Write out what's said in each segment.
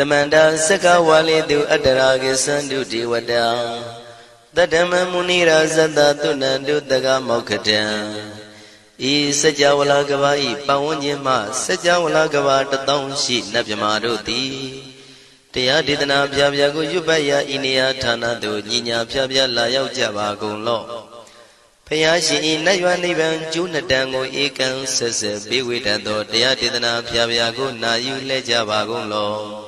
တမန္တာစကဝါလေတုအတ္တရာကိသန္တုဒေဝတာတတ္တမမုနိရာဇတတုဏန္တုတကမောက္ခတံဤစัจ java လာကဘာဤပဝန်းကျင်မှစัจ java လာကဘာတထောင်ရှိနတ်မြမာတို့သည်တရားဒေသနာပြပြကိုရွတ်ပတ်ရာဤနေရာဌာနသို့ညီညာပြပြလာရောက်ကြပါကုန်လော့ဖယားရှင်ဤနတ်ရွာနိဗ္ဗာန်ကျိုးနှစ်တန်ကိုဧကံဆက်ဆက်ပေးဝေတတ်သောတရားဒေသနာပြပြကိုနာယူလဲကြပါကုန်လော့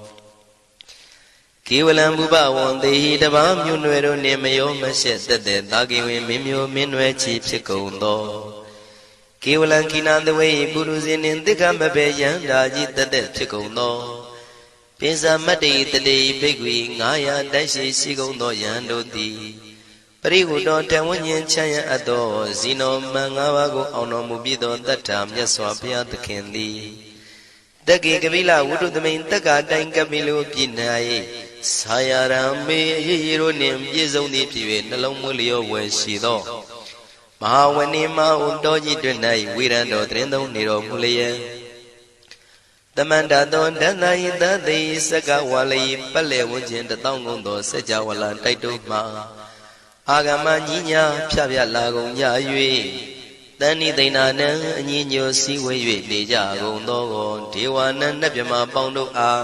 ကေဝလံဘုဘဝံတေဟိတပါမြွနွယ်တို့နှင့်မယောမရှက်သက်သက်သာကေဝင်မင်းမျိုးမင်းနွယ်ချီဖြစ်ကုန်သောကေဝလံကိနာသဝေပုရုဇင်းနှင့်တိက္ခမဘေယံဓာကြီးသက်သက်ဖြစ်ကုန်သောပိစမတ္တိတတိဘိက္ခွေ900တိုက်ရှိရှိကုန်သောယံတို့သည်ပရိဟုတော်တဝဉ္ဉ္ချမ်းရအပ်သောဇီနောမံ၅ပါးကိုအောင်တော်မူပြီးသောတတ္ထာမြတ်စွာဘုရားသခင်သည်တက္ကေကပိလဝုဒ္ဓသမိန်တက္ကတိုင်ကပိလိုပြည်၌ ဆာယရံမေရေရေတို့နှင့်ပြည့်စုံသည်ဖြစ်၍နှလုံးမွေးလျောဝယ်ရှိသောမဟာဝဏိမဟုတောကြီးတွင်၌ဝိရံတော်တရင်သုံးနေတော်မူလျက်တမန္တသောဒန္တာယသတိစကဝါလိပက်လေဝန်းကျင်တသောင်းကုန်သောစัจ java လာတိုက်တုမှာအာဂမကြီးညာဖြဖြလာကုန်ကြ၍တန်ဤသိဏနံအညီညွတ်စည်းဝေး၍နေကြကုန်သောဒေဝနံနတ်မြမပေါင်းတို့အား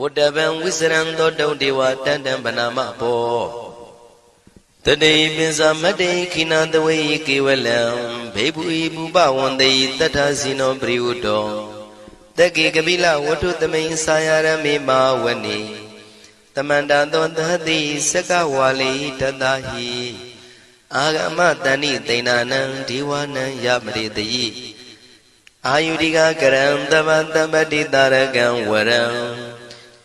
ဝတ္တဗံဝိစရံသောတုံဒေဝတန်တံဗနာမဘောတတိပင်စမတ္တိခိနာတဝေကေဝလံဘေဘူဤပူပဝန္တေတတ္ထစီနောပရိဝတ္တောတက္ကေကပိလဝတ္ထုသမိန်စာယရမေမာဝနေတမန္တသောသတိစကဝါလိတတဟိအာဂမတဏိသိဏနံဒီဝနံယမရိတယိအာယုရိကကရံတမတမ္ပတိတာရကံဝရံ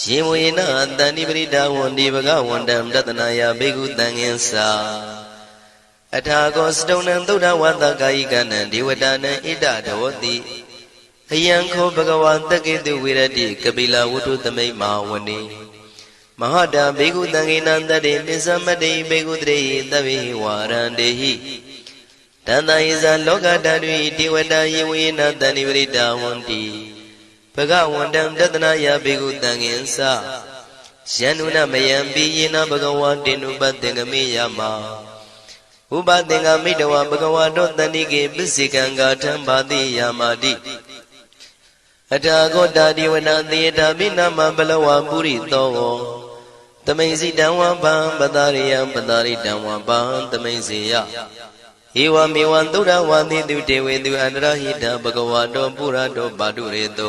ယေဝေနတန္တိပရိဒါဝန္တိဘဂဝန္တံတတနာယဘိက္ခုတံဃင်္စာအထာကောစတုံနံသုဒ္ဓဝတ္တကာယိကနံဒေဝတာနံဣဒဒေဝတိအယံခောဘဂဝါတက္ကေတုဝိရတိကပိလဝတ္ထုသမိတ်မာဝနေမဟာတာဘေကုတံဃိနံတတေပိသမတ္တိဘေကုတရေသဗ္ဗေဝါရန္တေဟိတန္တယိဇာလောကတတုဣတိဝတယေဝေနတန္တိပရိတာဝန္တိ ဘဂဝန္တံတတနာယဘေကုတံဃင်္စယန္နုနမယံပိယေနဘဂဝါတေနုပတေငမေယမဥပသင်္ကမိတဝဘဂဝါတောတန္တိကေပစ္စေကံဂါထံဘာတိယာမာတိအထာဂောတာဒီဝနာသေတာမိနာမဘလဝပုရိသောသမိန်စီတံဝပံပတာရိယံပတာရိတံဝပံသမိန်စီယဧဝမေဝံသုဒ္ဓဝါတိတုတေဝေတုအန္တရဟိတဘဂဝါတောပုရတောပါတုရေတု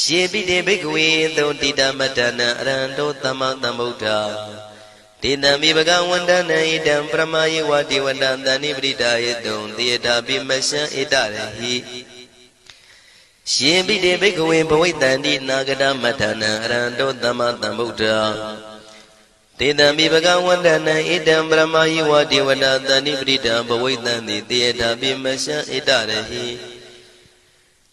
ယေပိတေဘိက္ခဝေသုတိတမတ္တနံအရဟံတောသမ္မာသမ္ဗုဒ္ဓတေနံမိဘဂဝန္တနံဣတံပရမယေဝတိဝတ္တံတဏိပရိဒာယေတုံတေယတာပိမရှံဣတရဟိရှင်ပိတေဘိက္ခဝေဘဝိတန္တိနာဂတမတ္တနံအရဟံတောသမ္မာသမ္ဗုဒ္ဓတေတံမိဘဂဝန္တနံဣတံပရမယေဝတိဝတ္တတဏိပရိဒာဘဝိတန္တိတေယတာပိမရှံဣတရဟိ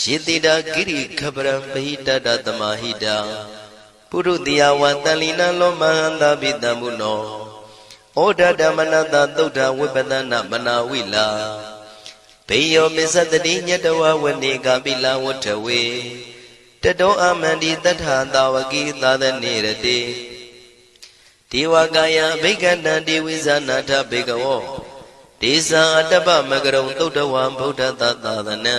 ယေတိတာကိရိခပရံပဟိတတသမဟိတံပုရုတိယဝတန်လီနလောမဟန္တာပိတံမုနောဩဒဓမ္မနတသုဒ္ဓဝိပဒနာမနာဝိလာဘေယောမစ္စတတိညတဝဝနေကပိလဝထဝေတတောအမန္တိတထာတာဝကိသာသနေရတိဒေဝကာယဘိက္ခန္တံဒေဝိဇာနာထဘေကဝောဒေဇာအတ္တပမကရုံသုဒ္ဓဝံဗုဒ္ဓတသာသနံ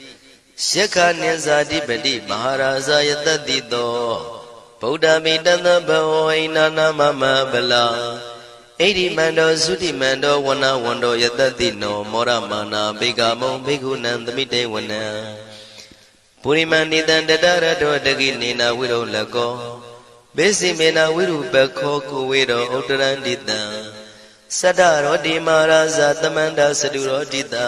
ယက္ခနိဇာတိပတိမဟာရာဇယတတိတောဗုဒ္ဓမိတသဘဝိနာနာမမဗလာဣတိမန္တောသုတိမန္တောဝနဝန္တောယတတိနောမောရမာနာဘေကမုံဘေကုဏံသမိတေဝနံပုရိမဏိတံတတရတောတကိနေနာဝိရောလကောဘေစီမေနာဝိရုပခောကုဝေရောဥတရန္တိတံသတ္တရောတိမာရာဇသမန္တာစတုရောတိတာ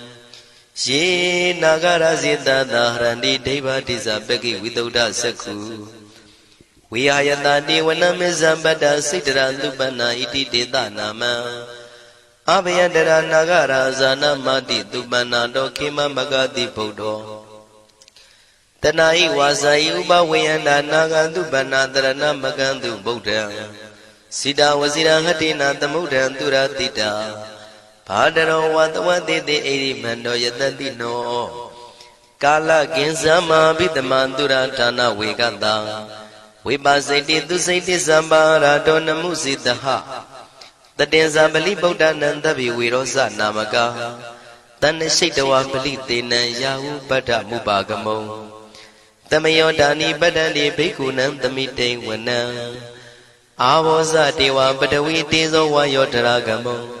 ယေနာဂရဇေတသာဟရန္တိဒိဗ္ဗတိဇပကိဝိတုဒ္ဓစက္ခုဝိဟာယတတိဝနမေဇံပတ္တစိတ်တရသုပနာဣတိတေတနာမံအဘယတရနာဂရာဇာနမတိသူပနာတောခေမမဂတိဗုဒ္ဓောတဏှာဤဝါစာဤဥပဝေယန္တာနာဂန္တုဗန္နာတရဏမကံတုဗုဒ္ဓံစိတာဝစီရဟတိနာသမုဒ္ဒံသူရတိတာ ဘာတရောဝတဝတိတိအိရိမန္တောယတတိနောကာလကင်ဇမဘိတမံသူရဌာနဝေကတံဝိပါစိတိသူစိတိသမ္ပါရာတောနမှုစိတဟတတင်္ဇာပလိဗုဒ္ဓနံတဗ္ဗေဝေရောဇနာမကာတဏ္ဍရှိတဝပလိတေနံယာဟုပတ္ထမုပါကမုံတမယောဒာနိပတ္တန္တိဘိက္ခုနံသမိတိဝနံအာဘောဇတေဝပတဝီတေဇောဝါယောတရာကမုံ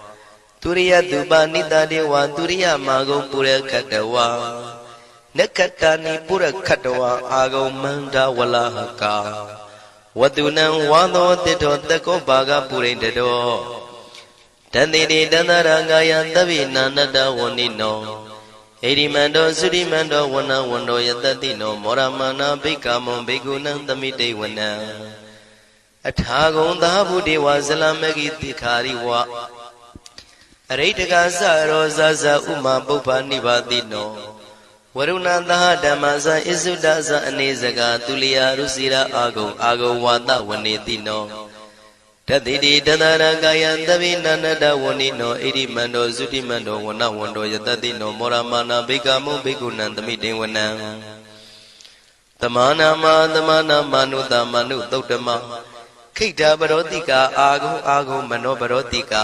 သူရိယတုပနိတတေဝသူရိယမာဂုံပုရခတဝါနက္ခတာနိပုရခတဝါအာဂုံမန္တဝလဟကာဝတုနံဝါသောတိတောတကောဘာဂပုရိတတောတန်တိတိတန္တရာကာယသဗ္ဗိနာနတဝဏိနောဣရိမန္တောသုရိမန္တောဝနဝန္တောယတတိနောမောရမနာဘိက္ခမုံဘိက္ခုနံသမိတေဝနံအထာဂုံသာဘုဒေဝဇလမဂိတိခာရိဝ အရိတကသရောဇဇဥမာပုပ္ပနိဗ္ဗာတိနောဝရုဏသဟဓမ္မဇဣစုဒဇအနေစကာသူလျာရုစီရာအာဂုံအာဂုံဝါဒဝနေတိနောတတိတိတသရကာယံသဗိနန္တဝဏိနောဣရိမန္တောသုတိမန္တောဝနဝန္တောယတတိနောမောရမာနာဘိကမုဘိကုဏံသမိတေဝနံသမာနာမသမာနာမနုတမနုသုတ်တမခိတ္တပရောတိကာအာဂုံအာဂုံမနောပရောတိကာ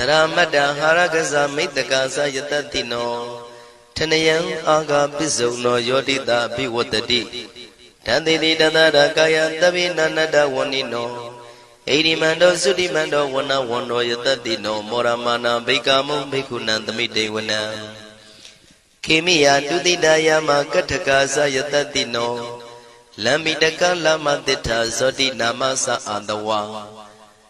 တရမတ္တဟာရကဇမိတ္တကသယတတိနောထနယံအာဂပစ္စုံနောယောတိတာဘိဝတ္တိတန်တိတိတတရကာယသဗ္ဗိနန္တဝဏိနောဣရိမန္တောသုတိမန္တောဝနဝန္တောယတတိနောမောရမနာဘိကာမုံဘိက္ခုနံသမိတေဝနံခေမိယတုတိတယမကထကာသယတတိနောလမ္မိတကလမတိထာဇောတိနာမသအာတဝါ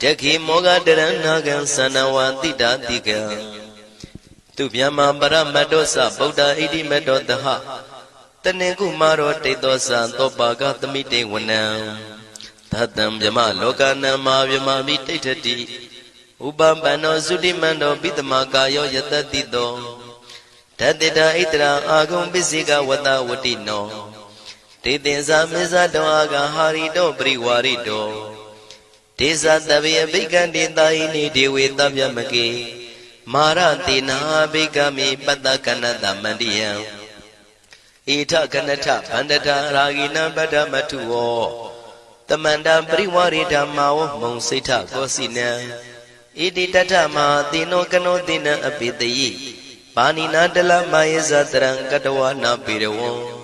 တခိမောဃတရဏဂံသနဝတိတာတိကံသူဗျမပရမတ္တောသဗုဒ္ဓဣတိမတ္တောတဟတနေကုမာရောတိတ်သောသံသောပါကသမိတေဝနံသတံဗျမလောကနံမာဗျမမိတိဋ္ဌတိဥပပန္နောသုတိမန္တောပိတမကာယောယတတိတောတတေတာဣတရာအာဂုံပစ္စေကဝတဝတိနောတေတင်္ဇာမေဇတောအာဂဟာရိတောပရိဝါရိတော ဒေသတဗေအဘိကံတေတာဟိနိဒေဝေတဗျမကေမာရတေနာဘိကမိပတ္တကနတမန္တိယံဣထကနထဗန္တတာရာဂိနံပတ္တမထုဝောတမန္တပရိဝရိဓမ္မာဝမုံစိဋ္ဌကောစီနံဣတိတထမဟာတိနောကနောတိနံအပိတယိပါဏိနာတလမယေဇတရံကတဝနာပေရဝံ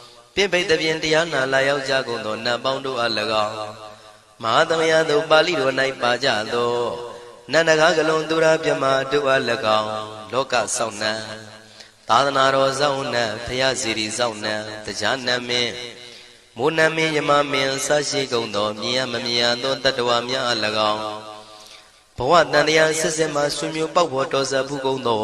ပြိပိတ်တပြင်တရားနာလာရောက်ကြကုန်သောနတ်ပေါင်းတို့အား၎င်းမဟာသမယသို့ပါဠိတော်၌ပါကြသောနန္ဒကားကလုံးသူရာမြမတို့အား၎င်းလောကဆောင်နှံသာသနာတော်ဆောင်နှံဖရာစီရီဆောင်နှံတရားနမင်းမိုးနမင်းယမမင်းဆရှိကုန်သောမြင်ရမမြင်ရသောတတ္တဝါများအား၎င်းဘဝတန်တရားဆက်ဆက်မှဆွေမျိုးပေါက်ပေါ်တော်ဆက်ဘူးကုန်သော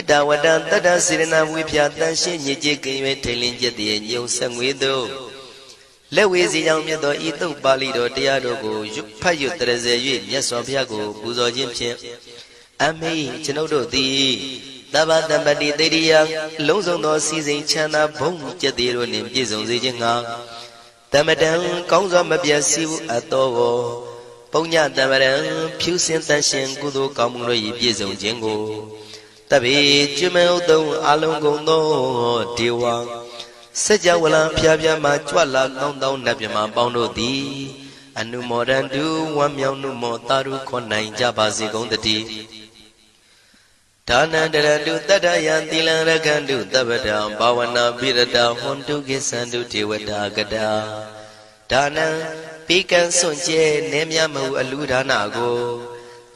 ဣတဝတ္တတတ္တစေရနာဝိဖြာတန်ရှင်းညစ်ကြေးကင်၍ထိန်လင်းကျက်တည်းညုံဆက်ငွေတို့လက်ဝေစီကြောင့်မြတ်သောဤသုတ်ပါဠိတော်တရားတော်ကိုရွတ်ဖတ်ရွတ်တရစေ၍မြတ်စွာဘုရားကိုပူဇော်ခြင်းဖြင့်အမေကျွန်ုပ်တို့သည်တဗ္ဗတံပတိတေရိယအလုံးစုံသောစီစဉ်ချမ်းသာဘုံကျက်သေးတို့နှင့်ပြည့်စုံစေခြင်းငှာတမတံကောင်းစွာမပြတ်စီဘူးအပ်တော်ကိုပုံညတမရံဖြူစင်တန်ရှင်ကုသိုလ်ကောင်းမှုတို့၏ပြည့်စုံခြင်းကို တပိကျွမေဥတုံအလုံးကုန်သောဒေဝစัจ java လံဖျားဖျားမှကြွလာကောင်းသောနတ်မြမပေါင်းတို့သည် အနုမောဒန္တုဝမ်းမြောက်နှုမောတာရုခွန်နိုင်ကြပါစေကုန်တည်းဒါနန္တရတုတတ္တယံသီလံရခန္တုတပ္ပတံဘာဝနာပိရတဟွန်တုကိသန္တုဒေဝတာကတာဒါနံပေကံစွန့်ကျဲနေမြမဟုအလူဒါနကို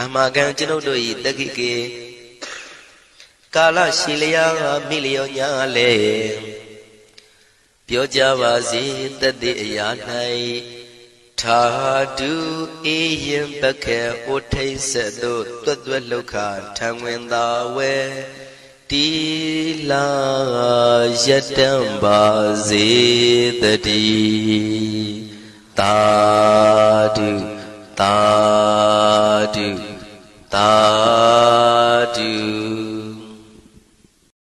အမကံကျွန်ုပ်တို့၏တက္ခိကေကာလရှိလျာမိလျောညာလေပြောကြပါစေတသက်အရာ၌ထာတုအေယံပခေဩထိတ်ဆက်သို့တွတ်တွတ်လောက်ခထံဝင်သာဝဲတီလာယတံပါစေတတိတာတုတာ သာဓု